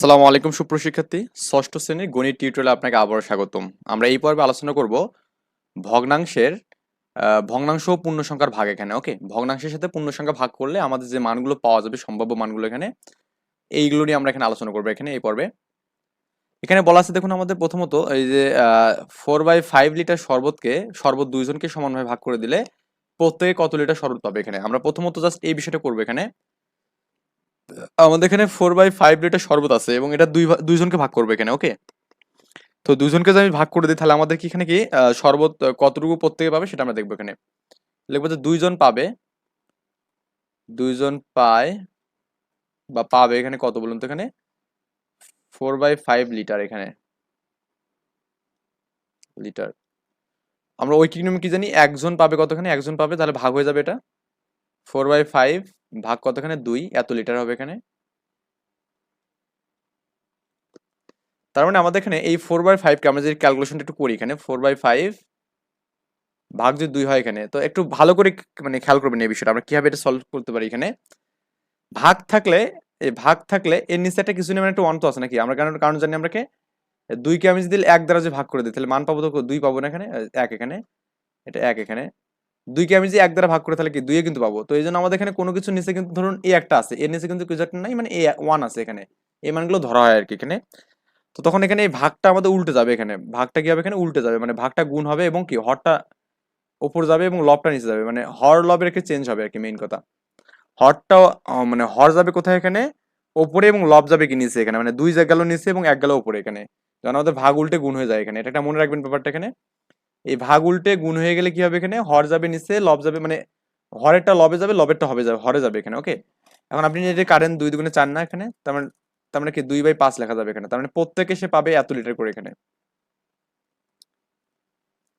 আসসালামু আলাইকুম সুপ্রশিক্ষার্থী ষষ্ঠ শ্রেণির গণিত টিউটোরিয়ালে আপনাকে আবারও স্বাগতম। আমরা এই পর্বে আলোচনা করব ভগ্নাংশের ভগ্নাংশ ও পূর্ণ সংখ্যার ভাগ এখানে ওকে ভগ্নাংশের সাথে পূর্ণ সংখ্যা ভাগ করলে আমাদের যে মানগুলো পাওয়া যাবে, সম্ভাব্য মানগুলো এখানে, এইগুলো নিয়ে আমরা এখানে আলোচনা করব এখানে, এই পর্বে। এখানে বলা আছে, দেখুন আমাদের প্রথমত এই যে ফোর বাই ফাইভ লিটার শরবতকে, শরবত দুইজনকে সমানভাবে ভাগ করে দিলে প্রত্যেকে কত লিটার শরবত পাবে এখানে? আমরা প্রথমত জাস্ট এই বিষয়টা করব এখানে। আমাদের এখানে ফোর বাই ফাইভ লিটার শরবত আছে এবং এটা দুই দুইজনকে ভাগ করবে এখানে ওকে তো দুজনকে যদি আমি ভাগ করে দিই, তাহলে আমাদের কি এখানে কি শরবত কতটুকু প্রত্যেকে পাবে সেটা আমরা দেখব এখানে। লিখব যে দুইজন পাবে, দুইজন পায় বা পাবে এখানে কত বলুন তো এখানে? ফোর বাই ফাইভ লিটার এখানে। লিটার আমরা ওই কি জানি, একজন পাবে কতখানে একজন পাবে, তাহলে ভাগ হয়ে যাবে এটা। ফোর বাই ফাইভ ভাগ কতখানে? দুই। এত লিটার হবে এখানে। তার মানে আমাদের এখানে এই ফোর বাই ফাইভকে আমরা যদি ক্যালকুলেশনটা একটু করি এখানে ফোর বাই ফাইভ ভাগ যদি দুই হয় এখানে, তো একটু ভালো করে মানে খেয়াল করবেন এই বিষয়টা। আমরা কীভাবে এটা সলভ করতে পারি এখানে? ভাগ থাকলে, এই ভাগ থাকলে এর নিচে একটা কিছু নেই মানে একটা অন্ত আছে নাকি? আমরা কারণ কারণ জানি আমরা কে? দুইকে আমি যদি এক দ্বারা যে ভাগ করে দিই, তাহলে মান পাবো তো দুই পাবো না এখানে? এক এখানে। এটা এক এখানে। দুইকে আমি যে এক দ্বারা ভাগ করে তাহলে কি দুইয়ে কিন্তু পাবো? তো এই জন্য আমাদের এখানে কোনো কিছু নিচে কিন্তু ধরুন এ একটা আছে। এর নিচে কিন্তু কিছু একটা নাই মানে এ ওয়ান আছে এখানে। এই মানগুলো ধরা হয় আর কি এখানে। তো তখন এখানে এই ভাগটা আমাদের উল্টে যাবে এখানে। ভাগটা কি হবে এখানে? উল্টে যাবে। মানে ভাগটা গুণ হবে এবং কি? হরটা ওপর যাবে এবং লবটা নিচে যাবে। মানে হর লবের একটা চেঞ্জ হবে আর কি মেইন কথা। হরটা মানে হর যাবে কোথায় এখানে? ওপরে এবং লব যাবে কি নিচে এখানে? মানে দুই গেল নিচে এবং এক গেল উপরে এখানে। যেন আমাদের ভাগ উল্টে গুণ হয়ে যায় এখানে। এটা একটা মনে রাখবেন ব্যাপারটা এখানে। এই ভাগ উল্টে গুণ হয়ে গেলে কি হবে এখানে? হর যাবে নিচে, লব যাবে মানে হরেরটা লবে যাবে, লবেরটা হবে যাবে, হরে যাবে এখানে ওকে এখন আপনি যদি কারেন্ট দুই দুগুণে চান না এখানে, তার মানে তার মানে কি দুই বাই পাঁচ লেখা যাবে এখানে, তার মানে প্রত্যেকে সে পাবে এত লিটার করে এখানে।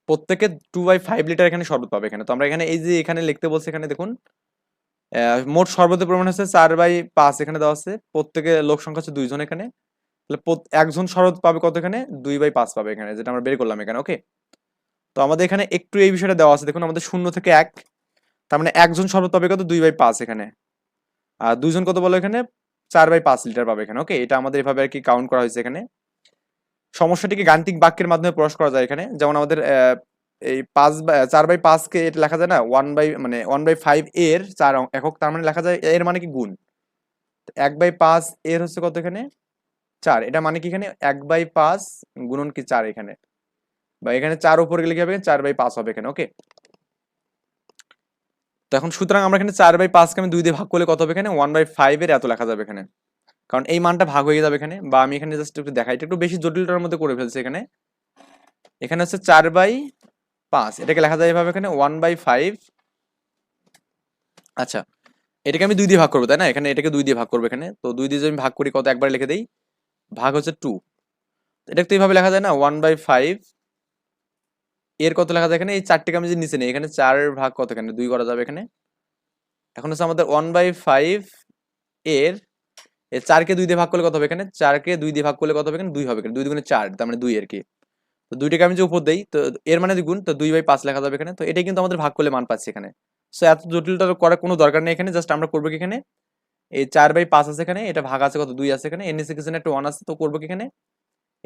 প্রত্যেকে টু বাই ফাইভ লিটার এখানে শরবত পাবে এখানে, তো আমরা এখানে এই যে এখানে লিখতে বলছে এখানে দেখুন মোট শরবতের পরিমাণ হচ্ছে চার বাই পাঁচ এখানে দেওয়া আছে, প্রত্যেকে লোক সংখ্যা হচ্ছে দুইজন এখানে, তাহলে একজন শরবত পাবে কত এখানে? দুই বাই পাঁচ পাবে এখানে, যেটা আমরা বের করলাম এখানে ওকে তো আমাদের এখানে একটু এই বিষয়টা দেওয়া আছে। দেখুন, আমাদের শূন্য থেকে এক। তার মানে একজন শরবত পাবে কত? দুই বাই পাঁচ এখানে। আর দুইজন কত বলো এখানে? চার বাই পাঁচ লিটার পাবে এখানে, ওকে? এটা আমাদের এভাবে আর কি কাউন্ট করা হয়েছে এখানে। সমস্যাটিকে গাণিতিক বাক্যের মাধ্যমে প্রকাশ করা যায় এখানে? যেমন আমাদের এই পাঁচ চার বাই পাঁচকে এটা লেখা যায় না? ওয়ান বাই মানে ওয়ান বাই ফাইভ এর চার একক, তার মানে লেখা যায় এর মানে কি গুণ? এক বাই পাঁচ এর হচ্ছে কত এখানে? চার। এটা মানে কি এখানে? এক বাই পাঁচ গুণন কি চার এখানে। বা এখানে চার উপর গেলে কি হবে? চার বাই পাঁচ হবে এখানে ওকে তো এখন সুতরাং আমরা এখানে চার বাই পাঁচকে আমি দুই দিয়ে ভাগ করলে কত হবে এখানে? ওয়ান বাই ফাইভ এর এত লেখা যাবে এখানে। কারণ এই মানটা ভাগ হয়ে যাবে এখানে, বা আমি এখানে জাস্ট একটু দেখাই, এটা একটু বেশি জটিলটার মধ্যে করে ফেলছি এখানে। এখানে হচ্ছে চার বাই পাঁচ, এটাকে লেখা যায় এভাবে এখানে ওয়ান বাই ফাইভ আচ্ছা এটাকে আমি দুই দিয়ে ভাগ করব, তাই না? এখানে এটাকে দুই দিয়ে ভাগ করব এখানে, তো দুই দিয়ে যদি আমি ভাগ করি কত? একবার লিখে দেই, ভাগ হচ্ছে টু এটা তো এইভাবে লেখা যায় না ওয়ান বাই ফাইভ এর কত লেখা যায় এখানে? এই চারটিকে আমি যদি নিচে নেই। এখানে চার ভাগ কত এখানে? দুই করা যাবে এখানে। এখন হচ্ছে আমাদের ওয়ান বাই ফাইভ এর চারকে দুই দিয়ে ভাগ করলে কত হবে এখানে? চারকে দুই দিয়ে ভাগ করলে কত হবে এখানে? দুই হবে এখানে। দুই দুগুণে চার, তার মানে দুই আর কি। তো দুইটাকে আমি যে উপর দেই, তো এর মানে দ্বিগুণ তো দুই বাই পাঁচ লেখা যাবে এখানে। তো এটাই কিন্তু আমাদের ভাগ করলে মান পাচ্ছি এখানে। সো এত জটিলতা করার কোনো দরকার নেই এখানে। জাস্ট আমরা করব কি এখানে? এই চার বাই পাঁচ আছে এখানে। এটা ভাগ আছে কত? দুই আছে এখানে। এর নিচে কিছু একটা ওয়ান আছে, তো করব কি এখানে?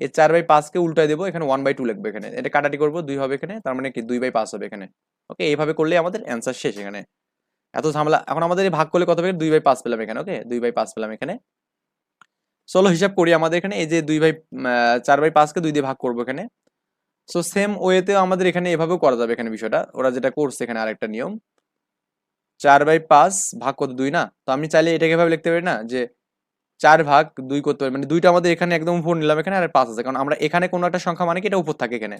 এই চার বাই পাঁচকে উল্টায় দেবো, এখানে ওয়ান বাই টু লিখব এখানে। এটা কাটাটি করব, দুই হবে এখানে, তার মানে কি দুই বাই পাঁচ হবে এখানে। ওকে, এইভাবে করলে আমাদের অ্যান্সার শেষ এখানে। এত ঝামেলা, এখন আমাদের ভাগ করলে কত হবে? দুই বাই পাঁচ পেলাম এখানে, ওকে? দুই বাই পাঁচ পেলাম এখানে। চলো হিসাব করি আমাদের এখানে, এই যে দুই বাই চার বাই পাঁচকে দুই দিয়ে ভাগ করব এখানে। সো সেম ওয়েতেও আমাদের এখানে এভাবেও করা যাবে এখানে বিষয়টা। ওরা যেটা করছে এখানে আরেকটা নিয়ম। চার বাই পাঁচ ভাগ কত? দুই না? তো আমি চাইলে এটাকে এভাবে লিখতে পারি না যে চার ভাগ দুই করতে পারি। মানে দুইটা আমাদের এখানে একদম উপর নিলাম এখানে আর পাঁচ আছে। কারণ আমরা এখানে কোনো একটা সংখ্যা মানে কি? এটা উপর থাকে এখানে।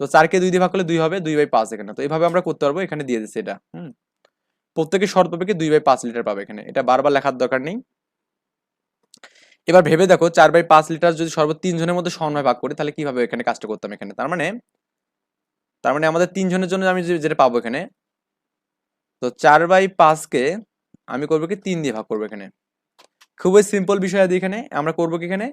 তো চারকে দুই দিয়ে ভাগ করলে দুই হবে, দুই বাই পাঁচ এখানে। তো এইভাবে আমরা করতে পারব, এখানে দিয়ে দিচ্ছি এটা। হুম? প্রত্যেকে শর্ত পাবে কি? দুই বাই পাঁচ লিটার পাবে এখানে। এটা বারবার লেখার দরকার নেই। এবার ভেবে দেখো, চার বাই পাঁচ লিটার যদি সর্বোচ্চ তিনজনের মধ্যে সমন্বয় ভাগ করি, তাহলে কীভাবে এখানে কাজটা করতাম এখানে? তার মানে তার মানে আমাদের তিনজনের জন্য আমি যেটা পাবো এখানে, তো চার বাই পাঁচকে আমি করব কি? তিন দিয়ে ভাগ করব এখানে। খুবই সিম্পল বিষয় আছে এখানে, আমরা করব কি এখানে?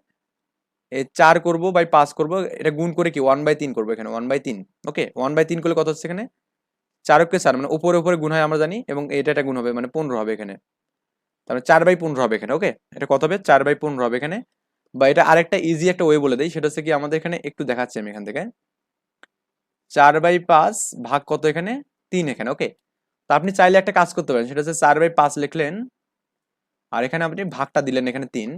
চার করব বাই পাঁচ করব, এটা গুণ করে কি? ওয়ান বাই তিন করব এখানে ওয়ান বাই তিন ওকে ওয়ান বাই তিন করলে কত হচ্ছে এখানে? চারকে চার মানে উপরে উপরে গুণ হয় আমরা জানি, এবং এটা একটা গুণ হবে মানে পনেরো হবে এখানে। তারপরে চার বাই পনেরো হবে এখানে ওকে এটা কত হবে? চার বাই পনেরো হবে এখানে। বা এটা আরেকটা ইজি একটা ওয়ে বলে দেই, সেটা হচ্ছে কি আমাদের এখানে একটু দেখাচ্ছি আমি এখান থেকে। চার বাই পাঁচ ভাগ কত এখানে? তিন এখানে ওকে তো আপনি চাইলে একটা কাজ করতে পারেন, সেটা হচ্ছে চার বাই পাঁচ লিখলেন আর এখানে আপনি ভাগটা দিলেন এখানে তিন।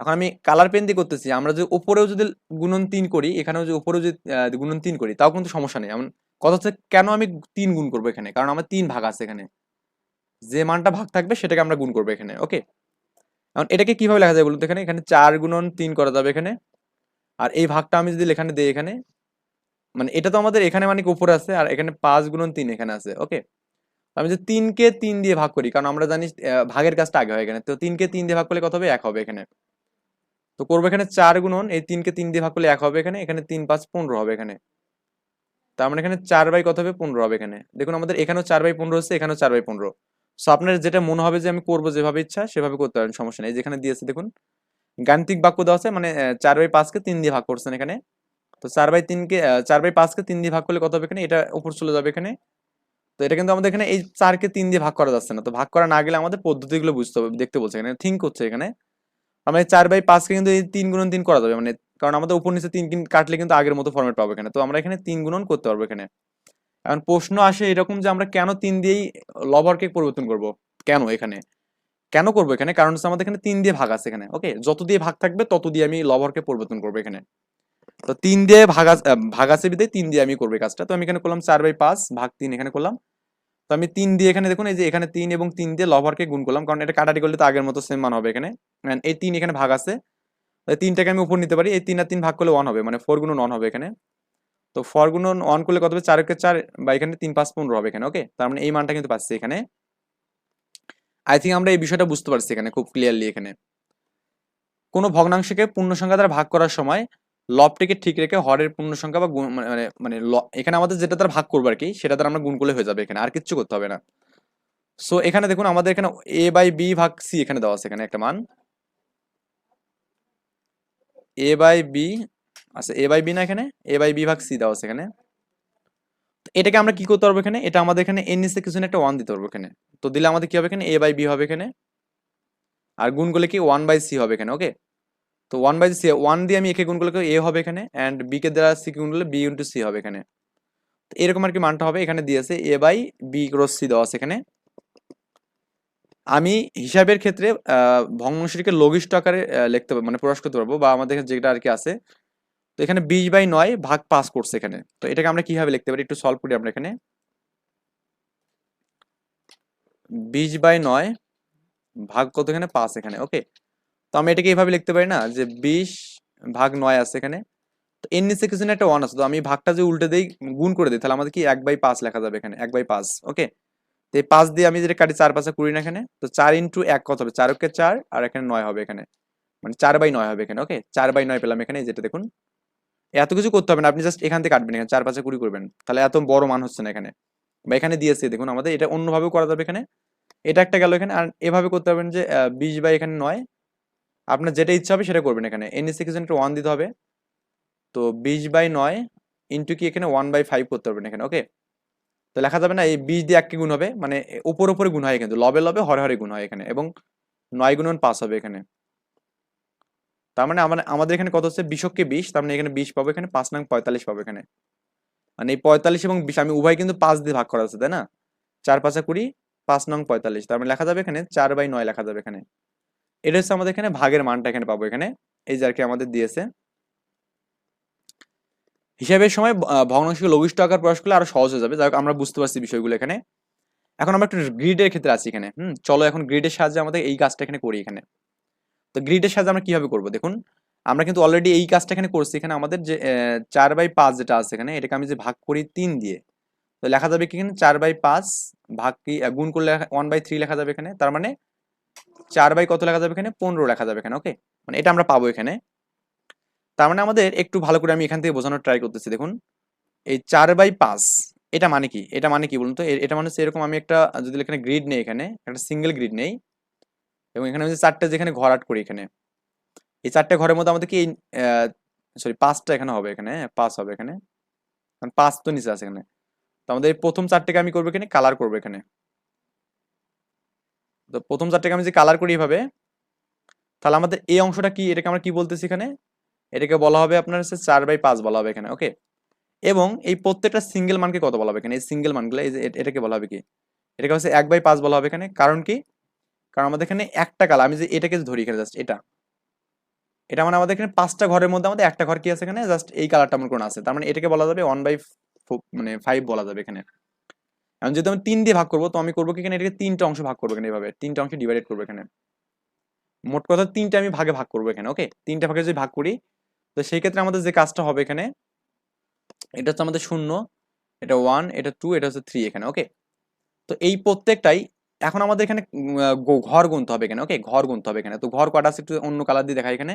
এখন আমি কালার পেন দিয়ে করতেছি, আমরা যদি উপরেও যদি গুণন তিন করি, এখানেও যদি উপরেও যদি গুণন তিন করি, তাও কিন্তু সমস্যা নেই। এমন কথা হচ্ছে, কেন আমি তিন গুণ করব এখানে? কারণ আমার তিন ভাগ আছে এখানে। যে মানটা ভাগ থাকবে, সেটাকে আমরা গুণ করব এখানে ওকে এখন এটাকে কীভাবে লেখা যায় বলুন এখানে? এখানে চার গুণন তিন করা যাবে এখানে। আর এই ভাগটা আমি যদি এখানে দিই এখানে মানে এটা তো আমাদের এখানে মানে উপরে আছে, আর এখানে পাঁচ গুণন তিন এখানে আছে ওকে আমি যদি তিনকে তিন দিয়ে ভাগ করি, কারণ আমরা জানি ভাগের কাজটা আগে হয় এখানে তো তিনকে তিন দিয়ে ভাগ করলে কত হবে? এক হবে এখানে। তো করব এখানে চার গুণন, এই তিনকে তিন দিয়ে ভাগ করলে এক হবে এখানে এখানে তিন পাঁচ পনেরো হবে এখানে। তার আমরা এখানে চার বাই কত হবে? পনেরো হবে এখানে। দেখুন, আমাদের এখানেও চার বাই পনেরো হচ্ছে, এখানেও চার বাই পনেরো। সো আপনার যেটা মনে হবে যে আমি করব যেভাবে ইচ্ছা, সেভাবে করতে পারেন, সমস্যা নেই। যেখানে দিয়েছে, দেখুন, গাণিতিক বাক্য দেওয়া আছে মানে চার বাই পাঁচকে তিন দিয়ে ভাগ করছেন এখানে। তো চার বাই তিনকে চার বাই পাঁচকে তিন দিয়ে ভাগ করলে কত হবে এখানে? এটা উপর চলে যাবে এখানে। তো এটা কিন্তু আমাদের এখানে এই চারকে তিন দিয়ে ভাগ করা যাচ্ছে না। তো ভাগ করা না গেলে আমাদের পদ্ধতিগুলো বুঝতে হবে, দেখতে বলছে এখানে থিঙ্ক করছে এখানে। আমরা চার বাই পাঁচকে কিন্তু এই তিন গুণন তিন করা যাবে মানে কারণ আমাদের উপর নিচে তিন কিন কাটলে কিন্তু আগের মতো ফর্মেট পাবো এখানে। তো আমরা এখানে তিন গুণন করতে পারব এখানে। এখন প্রশ্ন আসে এরকম যে আমরা কেন তিন দিয়েই লবরকে পরিবর্তন করব? কেন এখানে? কেন করব এখানে? কারণ হচ্ছে আমাদের এখানে তিন দিয়ে ভাগ আছে এখানে ওকে যত দিয়ে ভাগ থাকবে, তত দিয়ে আমি লবরকে পরিবর্তন করব এখানে। তো তিন দিয়ে ভাগ ভাগ আছে বিদে তিন দিয়ে আমি করব কাজটা। তো আমি এখানে করলাম চার বাই পাঁচ, ভাগ তিন এখানে করলাম। তো আমি তিন দিয়ে এখানে দেখুন, এই যে এখানে তিন এবং তিন দিয়ে লভারকে গুণ করলাম, কারণ এটা কাটাটি করলে তো আগের মতো সেম মান হবে এখানে। এই তিন এখানে ভাগ আছে। তিনটাকে আমি উপর নিতে পারি, এই তিন আর তিন ভাগ করলে ওয়ান হবে মানে ফোর গুণন ওয়ান হবে এখানে। তো ফোর গুণন ওয়ান করলে কত হবে? চারকে চার, বা এখানে তিন পাঁচ পনেরো হবে এখানে ওকে তার মানে এই মানটা কিন্তু পাচ্ছি এখানে। আই থিঙ্ক আমরা এই বিষয়টা বুঝতে পারছি এখানে খুব ক্লিয়ারলি এখানে। কোনো ভগ্নাংশকে পূর্ণ সংখ্যা দ্বারা ভাগ করার সময় লবটিকে ঠিক রেখে হরের পূর্ণ সংখ্যা বা মানে মানে- মানে এখানে আমাদের যেটা দ্বারা ভাগ করব আর কি সেটা দ্বারা আমরা গুণ করলে হয়ে যাবে এখানে, আর কিচ্ছু করতে হবে না। সো এখানে দেখুন আমাদের এখানে এ বাই বি ভাগ সি এখানে দেওয়া আছে, এখানে একটা মান। এ বাই বি আচ্ছা এ বাই বি না এখানে এ বাই বি ভাগ সি দেওয়া আছে এখানে। এটাকে আমরা কি করতে পারব এখানে? এটা আমাদের এখানে এর নিচে কিছু একটা ওয়ান দিতে পারব এখানে। তো দিলে আমাদের কি হবে এখানে? এ বাই বি হবে এখানে। আর গুণ করলে কি? ওয়ান বাই সি হবে এখানে ওকে তো ওয়ান বাই সি ওয়ান দিয়ে আমি একে গুণ করলে এ হবে এখানে অ্যান্ড বি কে দ্বারা সি গুণ করলে বি ইন্টু সি হবে এখানে। তো এরকম আর কি মানটা হবে এখানে দিয়েছে A by B cross C দেওয়া আছে এখানে। আমি হিসাবের ক্ষেত্রে আহ, ভগ্নাংশটিকে লঘিষ্ঠ আকারে লিখতে পারব মানে প্রকাশ করতে পারব বা আমাদের যেটা আর কি আছে। তো এখানে বিশ বাই নয় ভাগ পাস করছে এখানে। তো এটাকে আমরা কীভাবে লিখতে পারি একটু সলভ করি আমরা এখানে। বিশ বাই নয় ভাগ কত এখানে? পাঁচ এখানে ওকে তো আমি এটাকে এইভাবে লিখতে পারি না যে বিশ ভাগ নয় আছে এখানে। তো এর নিচে কিছু না একটা ওয়ান আছে, তো আমি ভাগটা যে উল্টে দিই, গুণ করে দিই, তাহলে আমাদের কি এক বাই পাঁচ লেখা যাবে এখানে, এক বাই পাঁচ ওকে তো এই পাঁচ দিয়ে আমি যেটা কাটি চার পাঁচে কুড়ি না এখানে, তো চার ইন্টু এক কত হবে? চার ওকে চার, আর এখানে নয় হবে এখানে। মানে চার বাই নয় হবে এখানে ওকে চার বাই নয় পেলাম এখানে যেটা দেখুন। এত কিছু করতে হবে না, আপনি জাস্ট এখান থেকে কাটবেন, এখানে চার পাঁচে কুড়ি করবেন, তাহলে এত বড় মান হচ্ছে না এখানে। বা এখানে দিয়েছে, দেখুন আমাদের এটা অন্যভাবেও করা যাবে এখানে। এটা একটা গেল এখানে, আর এভাবে করতে পারবেন যে বিশ বাই এখানে নয় আপনার যেটা ইচ্ছা হবে সেটা করবেন এখানে। এন এস একটা ওয়ান দিতে হবে। তো বিশ বাই নয় ইন্টু কি এখানে ওয়ান বাই ফাইভ করতে পারবেন এখানে ওকে তো লেখা যাবে না, এই বিশ দিয়ে এককে গুণ হবে মানে উপর উপরে গুণ হয় কিন্তু, লবে লবে হরে হরে গুণ হয় এখানে, এবং নয় গুণন পাস হবে এখানে। তার মানে আমার, আমাদের এখানে কত হচ্ছে? বিশককে বিশ, তার মানে এখানে বিশ পাবো, এখানে পাঁচ নং পঁয়তাল্লিশ পাবো এখানে। মানে এই পঁয়তাল্লিশ এবং বিশ, আমি উভয় কিন্তু পাঁচ দিয়ে ভাগ করা আছে, তাই না? চার পাঁচা কুড়ি, পাঁচ নং পঁয়তাল্লিশ, তার মানে লেখা যাবে এখানে, চার বাই নয় লেখা যাবে এখানে। এটা হচ্ছে আমাদের এখানে ভাগের মানটা এখানে পাবো এখানে। এই যে আর কি আমাদের দিয়েছে। হিসাবের সময় ভগ্নাংশকে লঘিষ্ঠ আকার প্রকাশ করলে আরও সহজ হয়ে যাবে। যাই আমরা বুঝতে পারছি বিষয়গুলো এখানে। এখন আমরা একটু গ্রিডের ক্ষেত্রে আছি এখানে। হুম, চলো এখন গ্রিডের সাহায্যে আমাদের এই কাজটা এখানে করি এখানে। তো গ্রিডের সাহায্যে আমরা কীভাবে করব? দেখুন, আমরা কিন্তু অলরেডি এই কাজটা এখানে করছি। এখানে আমাদের যে চার বাই পাঁচ যেটা আছে এখানে, এটাকে আমি যে ভাগ করি তিন দিয়ে, তো লেখা যাবে কি এখানে? চার বাই পাঁচ ভাগ কি গুণ করলে ওয়ান বাই থ্রি লেখা যাবে এখানে। তার মানে চার বাই কত লেখা যাবে এখানে? পনেরো লেখা যাবে এখানে ওকে মানে এটা আমরা পাবো এখানে। তার মানে আমাদের একটু ভালো করে আমি এখান থেকে বোঝানোর ট্রাই করতেছি দেখুন। এই চার বাই পাঁচ এটা মানে কি? এটা মানে কি বলুন তো? এটা মানে এরকম আমি একটা যদি এখানে গ্রিড নেই এখানে একটা সিঙ্গেল গ্রিড নেই এবং এখানে আমি চারটে যেখানে ঘর আট করি এখানে এই চারটে ঘরের মধ্যে আমাদের কি সরি পাঁচটা এখানে হবে এখানে হ্যাঁ, পাঁচ হবে এখানে। কারণ পাঁচ তো নিচে আছে এখানে। তো আমাদের এই প্রথম চারটেকে আমি করব এখানে কালার করব এখানে। তো প্রথম চারটাকে আমি যদি কালার করি এভাবে, তাহলে আমাদের এই অংশটা কি? এটাকে আমরা কি বলতেছি এখানে? এটাকে বলা হবে আপনার হচ্ছে চার বাই পাঁচ বলা হবে এখানে ওকে এবং এই প্রত্যেকটা সিঙ্গেল মানকে কত বলা হবে এখানে? এই সিঙ্গেল মানগুলো, এই যে এটাকে বলা হবে কি? এটাকে হচ্ছে এক বাই পাঁচ বলা হবে এখানে। কারণ কি? কারণ আমাদের এখানে একটা কালার আমি যে এটাকে ধরি এখানে জাস্ট এটা। এটা মানে আমাদের এখানে পাঁচটা ঘরের মধ্যে আমাদের একটা ঘর কি আছে এখানে? জাস্ট এই কালারটা আমার কোনো আছে। তার মানে এটাকে বলা যাবে ওয়ান বাই মানে ফাইভ বলা যাবে এখানে। এখন যেহেতু আমি তিন দিয়ে ভাগ করব, তো আমি করব কি এখানে? এটাকে তিনটা অংশ ভাগ করব এখানে এভাবে। তিনটা অংশে ডিভাইডেড করব এখানে। মোট কথা তিনটা আমি ভাগে ভাগ করব এখানে ওকে তিনটা ভাগে যদি ভাগ করি, তো সেই ক্ষেত্রে আমাদের যে কাজটা হবে এখানে, এটা হচ্ছে আমাদের শূন্য, এটা ওয়ান এটা টু এটা হচ্ছে থ্রি এখানে ওকে তো এই প্রত্যেকটাই এখন আমাদের এখানে ঘর গুনতে হবে এখানে ওকে ঘর গুনতে হবে এখানে। তো ঘর কটা আছে একটু অন্য কালার দিয়ে দেখা এখানে।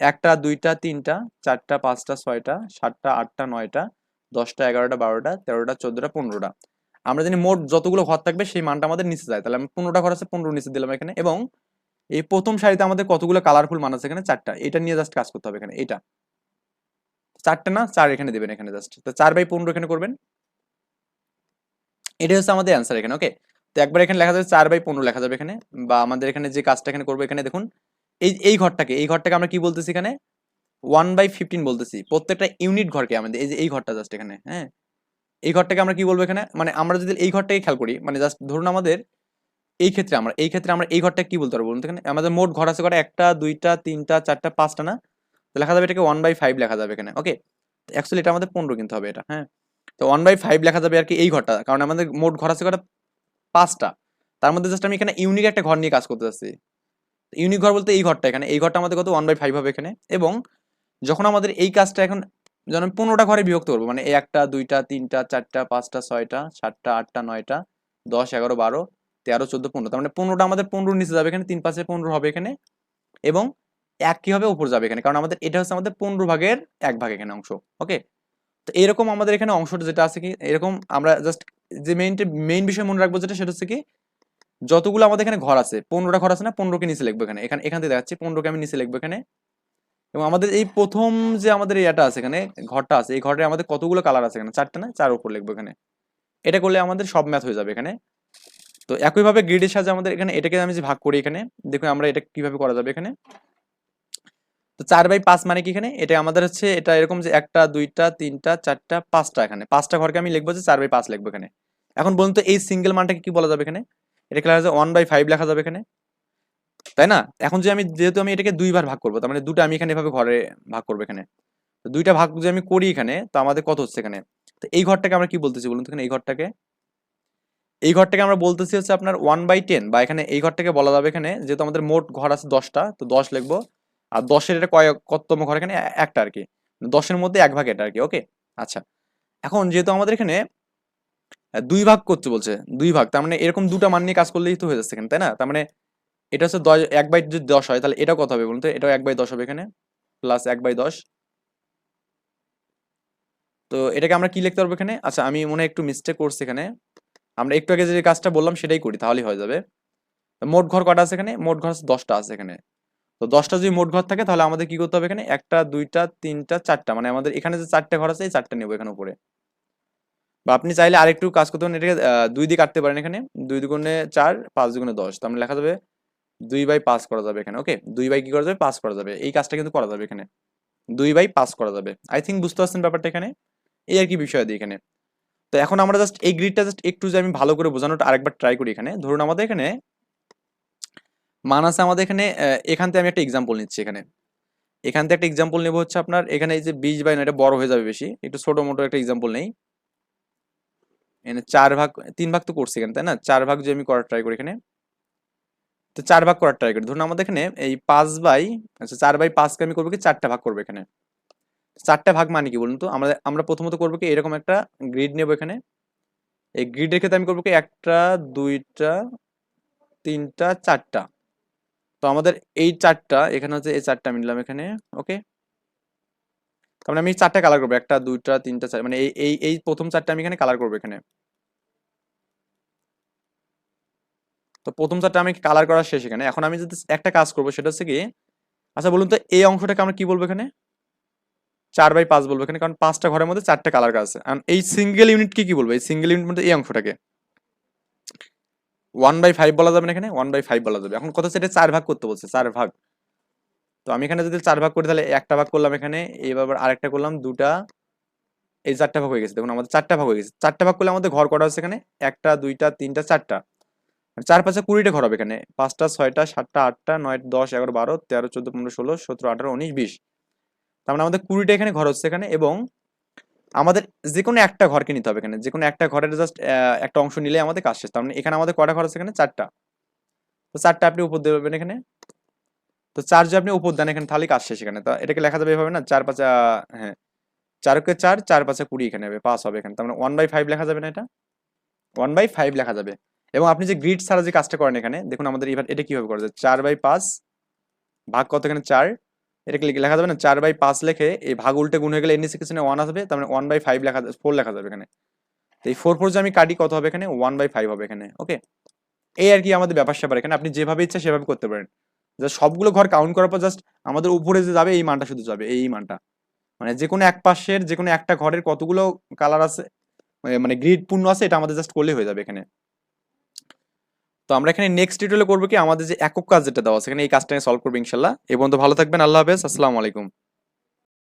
একটা, দুইটা, তিনটা, চারটা, পাঁচটা, ছয়টা, সাতটা, আটটা, নয়টা, দশটা, এগারোটা, বারোটা, তেরোটা, চোদ্দটা, পনেরোটা। আমরা জানি মোট যতগুলো ঘর থাকবে, সেই মানটা আমাদের নিচে যায়। তাহলে আমি পনেরোটা ঘর আছে, পনেরো নিচে দিলাম এখানে। এবং এই প্রথম সারিতে আমাদের কতগুলো কালারফুল মান আছে এখানে? চারটা। এটা নিয়ে জাস্ট কাজ করতে হবে এখানে। এটা। চারটা না? চার এখানে দেবেন এখানে জাস্ট তো চার বাই পনেরো এখানে করবেন। এটা হচ্ছে আমাদের অ্যান্সার এখানে ওকে তো একবার এখানে লেখা যাবে চার বাই পনেরো লেখা যাবে এখানে। বা আমাদের এখানে যে কাজটা এখানে করব, এখানে দেখুন। এই এই ঘরটাকে এই ঘরটাকে আমরা কি বলতেছি এখানে? ওয়ান বাই ফিফটিন বলতেছি। প্রত্যেকটা ইউনিট ঘরকে আমাদের, এই যে, এই ঘরটা জাস্ট এখানে হ্যাঁ? এই ঘরটাকে আমরা কি বলব এখানে? মানে আমরা যদি এই ঘরটাকে খেয়াল করি মানে জাস্ট ধরুন আমাদের এই ক্ষেত্রে আমরা, এই ক্ষেত্রে আমরা এই ঘরটা কি বলতে পারব বলুন এখানে? আমাদের মোট ঘর আছে কটা? একটা, দুইটা, তিনটা, চারটা, পাঁচটা না? লেখা যাবে এটাকে ওয়ান বাই ফাইভ লেখা যাবে এখানে ওকে অ্যাকচুয়ালি এটা আমাদের পনেরো কিনতে হবে এটা হ্যাঁ? তো ওয়ান বাই ফাইভ লেখা যাবে আর কি এই ঘরটা, কারণ আমাদের মোট ঘর আছে কটা? পাঁচটা। তার মধ্যে জাস্ট আমি এখানে ইউনিক একটা ঘর নিয়ে কাজ করতে যাচ্ছি ইউনিক ঘর বলতে এই ঘরটা এখানে, এই ঘরটা আমাদের কত? ওয়ান বাই ফাইভ হবে এখানে। এবং যখন আমাদের এই কাজটা এখন যেন আমি পনেরোটা ঘরে বিভক্ত করব। মানে একটা, দুইটা, তিনটা, চারটা, পাঁচটা, ছয়টা, সাতটা, আটটা, নয়টা, দশ, এগারো, বারো, তেরো, চোদ্দ, পনেরো। তার মানে পনেরোটা আমাদের পনেরোর নিচে যাবে এখানে, তিন পাঁচে পনেরো হবে এখানে এবং এক কি হবে উপর যাবে এখানে। কারণ আমাদের, এটা হচ্ছে আমাদের পনেরো ভাগের এক ভাগ এখানে অংশ, ওকে? তো এরকম আমাদের এখানে অংশটা যেটা আছে কি, এরকম আমরা জাস্ট যে মেইন মেইন বিষয় মনে রাখব যেটা, সেটা হচ্ছে কি, যতগুলো আমাদের এখানে ঘর আছে, পনেরোটা ঘর আছে না, পনেরোকে নিচে লিখব এখানে। এখানে, এখান থেকে দেখাচ্ছি, পনেরোকে আমি নিচে লিখব এখানে। এবং আমাদের এই প্রথম যে আমাদের ইয়াটা আছে এখানে, ঘরটা আছে, এই ঘরে আমাদের কতগুলো কালার আছে এখানে? চারটে না? চার উপর লিখব এখানে। এটা করলে আমাদের সব ম্যাথ হয়ে যাবে এখানে। তো একইভাবে গ্রিডের সাহায্যে আমাদের এখানে এটাকে আমি যে ভাগ করি এখানে, দেখুন আমরা এটা কীভাবে করা যাবে এখানে। তো চার বাই পাঁচ মানে কি এখানে? এটা আমাদের হচ্ছে, এটা এরকম যে একটা, দুইটা, তিনটা, চারটা, পাঁচটা এখানে। পাঁচটা ঘরকে আমি লিখব যে চার বাই পাঁচ লিখব এখানে। এখন বলুন তো এই সিঙ্গেল মানটাকে কি বলা যাবে এখানে? এটা লেখা যাবে ওয়ান বাই ফাইভ লেখা যাবে এখানে। তাই না? এখন যে আমি, যেহেতু আমি এটাকে দুইবার ভাগ করব, তার মানে দুটো আমি এখানে এভাবে ঘরে ভাগ করব এখানে। তো দুইটা ভাগ যদি আমি করি এখানে, তো আমাদের কত হচ্ছে এখানে? তো এই ঘরটাকে আমরা কি বলতেছি বলুন তো এখানে, এই ঘরটাকে? এই ঘরটাকে আমরা বলতেছি হচ্ছে আপনার ওয়ান বাই টেন বা এখানে এই ঘরটাকে বলা যাবে এখানে, যেহেতু আমাদের মোট ঘর আছে দশটা, তো দশ লিখব। আর দশের এটা কয়, কততম ঘর এখানে? একটা আর কি। দশের মধ্যে এক ভাগ এটা আর কি ওকে আচ্ছা। এখন যেহেতু আমাদের এখানে, দুই ভাগ করতে বলছে, দুই ভাগ, তার মানে এরকম দুটা মান নিয়ে কাজ করলেই তো হয়ে যাচ্ছে এখানে, তাই না? তার মানে এটা হচ্ছে দশ, এক বাই যদি দশ হয়, তাহলে এটা কত হবে বলুন তো? এটাও এক বাই দশ হবে এখানে প্লাস এক বাই দশ। তো এটাকে আমরা কি লিখতে পারব এখানে? আচ্ছা আমি মনে একটু মিস্টেক করছি এখানে। আমরা একটু আগে যে কাজটা বললাম সেটাই করি, তাহলেই হয়ে যাবে। মোট ঘর কটা আছে এখানে? মোট ঘর দশটা আছে এখানে। তো দশটা যদি মোট ঘর থাকে, তাহলে আমাদের কি করতে হবে এখানে? একটা, দুইটা, তিনটা, চারটা মানে আমাদের এখানে যে চারটা ঘর আছে, এই চারটা নেব এখানে উপরে। বা আপনি চাইলে আরেকটু কাজ করতে পারেন, এটাকে দুই দিয়ে কাটতে পারেন এখানে। দুই দুগুণে চার, পাঁচ দুগুণে দশ। তো মানে লেখা যাবে দুই বাই পাস করা যাবে এখানে ওকে দুই বাই কি করা যাবে? পাস করা যাবে। এই কাজটা কিন্তু করা যাবে এখানে। দুই বাই পাস করা যাবে। আই থিঙ্ক বুঝতে পারছেন ব্যাপারটা এখানে? এই আর কি বিষয় দিয়ে এখানে। তো এখন আমরা জাস্ট এই গ্রিডটা জাস্ট একটু যে আমি ভালো করে বোঝানোটা আরেকবার ট্রাই করি এখানে। ধরুন আমাদের এখানে মান আছে আমাদের এখানে এখান থেকে আমি একটা এক্সাম্পল নিচ্ছি এখানে। এখান থেকে একটা এক্সাম্পল নেব হচ্ছে আপনার, এখানে এই যে বিশ বাই নয়, এটা বড় হয়ে যাবে বেশি। একটু ছোট মোটো একটা এক্সাম্পল নেই। এখানে চার ভাগ, তিন ভাগ তো করছি এখানে, তাই না? চার ভাগ যদি আমি করার ট্রাই করি এখানে। তো চার ভাগ করার ট্রাই করি ধরুন আমাদের এখানে এই পাঁচ বাই আচ্ছা চার বাই পাঁচকে আমি করব কি? চারটা ভাগ করব এখানে। চারটা ভাগ মানে কি বলুন তো? আমরা আমরা প্রথমত করব কি? এরকম একটা গ্রিড নেব এখানে। এই গ্রিডের ক্ষেত্রে আমি করব কি? একটা, দুইটা, তিনটা, চারটা। তো আমাদের এই চারটা, এখানে হচ্ছে এই চারটা আমি নিলাম এখানে ওকে তার মানে আমি চারটা কালার করব। একটা, দুইটা, তিনটা, চার মানে এই এই এই প্রথম চারটা আমি এখানে কালার করব এখানে। তো প্রথম চারটা আমি কালার করা শেষ এখানে। এখন আমি যদি একটা কাজ করব, সেটা হচ্ছে কি আচ্ছা বলুন তো, এই অংশটাকে আমরা কি বলব এখানে? চার বাই পাঁচ বলব এখানে, কারণ পাঁচটা ঘরের মধ্যে চারটা কালার আছে। আর এই সিঙ্গেল ইউনিটকে কি বলব? এই সিঙ্গেল ইউনিট মধ্যে এই অংশটাকে। ওয়ান বাই ফাইভ বলা যাবে না এখানে ওয়ান বাই ফাইভ বলা যাবে। এখন কত সেটা চার ভাগ করতে বলছে, চার ভাগ। তো আমি এখানে যদি চার ভাগ করি, তাহলে একটা ভাগ করলাম এখানে, এবার আরেকটা করলাম, দুটা, এই চারটা ভাগ হয়ে গেছে। দেখুন, আমাদের চারটা ভাগ হয়ে গেছে। চারটা ভাগ করলে আমাদের ঘর কটা হচ্ছে এখানে? একটা, দুইটা, তিনটা, চারটা। চার পাঁচে কুড়িটা ঘর হবে এখানে। পাঁচটা, ছয়টা, সাতটা, আটটা, নয়, দশ, এগারো, বারো, তেরো, চোদ্দ, পনেরো, ষোলো, সতেরো, আঠারো, উনিশ, বিশ। তার মানে আমাদের কুড়িটা এখানে ঘর হচ্ছে এখানে এবং আমাদের যে কোনো একটা ঘরকে নিতে হবে এখানে। যে কোনো একটা ঘরের জাস্ট একটা অংশ নিলে আমাদের কাজ শেষ। তার মানে এখানে আমাদের কটা ঘর আছে এখানে? চারটা। তো চারটা আপনি উপর দেবেন এখানে। তো চার যে আপনি উপর দেন এখানে, তাহলে কাজ শেষ এখানে। তো এটাকে লেখা যাবে এভাবে না, চার পাঁচা হ্যাঁ। চারকে চার চার পাঁচে কুড়ি এখানে হবে পাস হবে এখানে। তার মানে ওয়ান বাই ফাইভ লেখা যাবে না এটা? ওয়ান বাই ফাইভ লেখা যাবে। এবং আপনি যে গ্রিড ছাড়া যে কাজটা করেন এখানে, দেখুন আমাদের এটা কীভাবে করা যায়? চার বাই পাঁচ ভাগ কত এখানে? চার। এটাকে লিখে- যাবে না? চার বাই পাঁচ লেখে এই ভাগ উল্টে গুণ হয়ে গেলে নিচে কিছু ওয়ান আসবে, তার মানে ওয়ান বাই ফাইভ লেখা ফোর লেখা যাবে এখানে। এই ফোর ফোর যে আমি কাটি কত হবে এখানে? ওয়ান বাই ফাইভ হবে এখানে ওকে এই আর কি আমাদের ব্যাপার স্যাপার এখানে। আপনি যেভাবে ইচ্ছা সেভাবে করতে পারেন। জাস্ট সবগুলো ঘর কাউন্ট করার পর জাস্ট আমাদের উপরে যে যাবে, এই মানটা শুধু যাবে, এই মানটা। মানে যে কোনো এক পাশের, যে কোনো একটা ঘরের কতগুলো কালার আছে মানে গ্রিড পূর্ণ আছে, এটা আমাদের জাস্ট করলেই হয়ে যাবে এখানে। তো আমরা এখানে নেক্সট টিউটোরিয়ালে করব কি, আমাদের যে একক কাজ যেটা দেওয়া এখানে এই কাজটা সলভ করব ইনশাল্লাহ। এই পর্যন্ত ভালো থাকবেন, আল্লাহ হাফেজ, আসসালামু আলাইকুম।